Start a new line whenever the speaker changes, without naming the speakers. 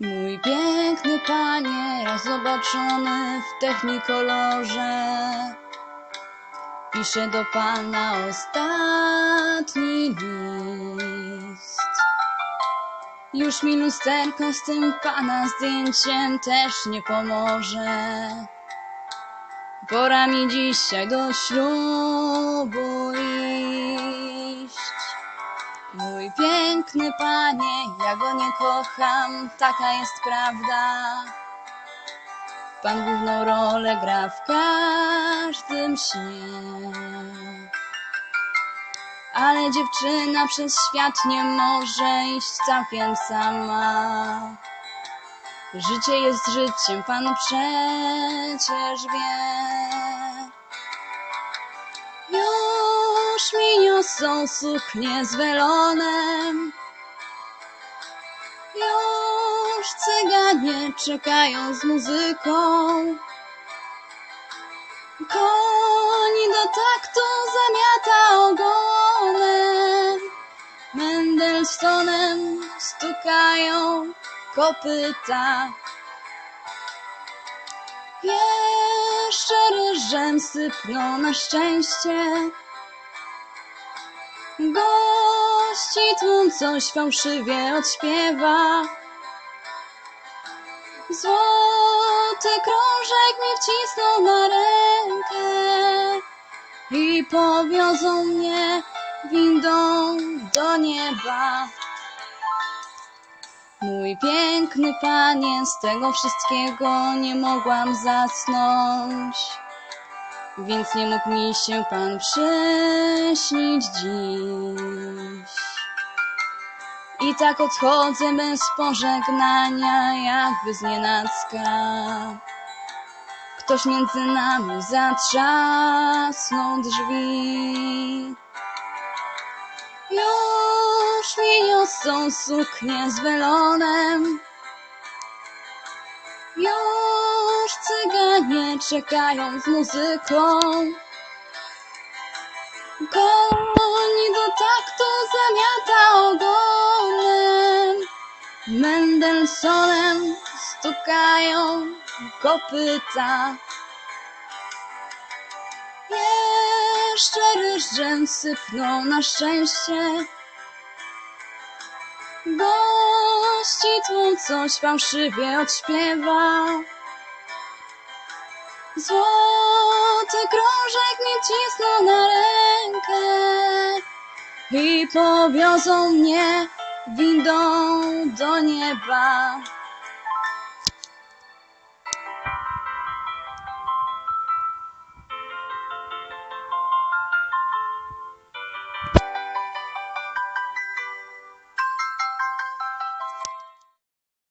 Mój piękny panie, raz zobaczony w technikolorze, piszę do pana ostatni list. Już mi lusterko z tym pana zdjęciem też nie pomoże. Pora mi dzisiaj do ślubu iść. Mój piękny panie, ja go nie kocham, taka jest prawda. Pan główną rolę gra w każdym śnie. Ale dziewczyna przez świat nie może iść całkiem sama. Życie jest życiem, pan przecież wie. Już mi niosą suknie z welonem. Już cyganie czekają z muzyką. Koni do taktu zamiata ogonem. Mendelsonem stukają kopyta. Jeszcze ryżem sypną na szczęście. Gości tłum coś fałszywie odśpiewa. Złoty krążek mi wcisnął na rękę i powiozą mnie windą do nieba. Mój piękny panie, z tego wszystkiego nie mogłam zasnąć, więc nie mógł mi się pan przyśnić dziś. I tak odchodzę bez pożegnania, jakby z nienacka. Ktoś między nami zatrzasnął drzwi. Już mi niosą suknie z welonem. Już cyganie czekają z muzyką. Koni do taktu zamiata ogonem. Mendelsonem stukają kopyta. Jeszcze ryżem sypną na szczęście. Gości tłum coś fałszywie odśpiewa. Złoty krążek mi wcisnął na rękę i powiozą mnie windą do nieba.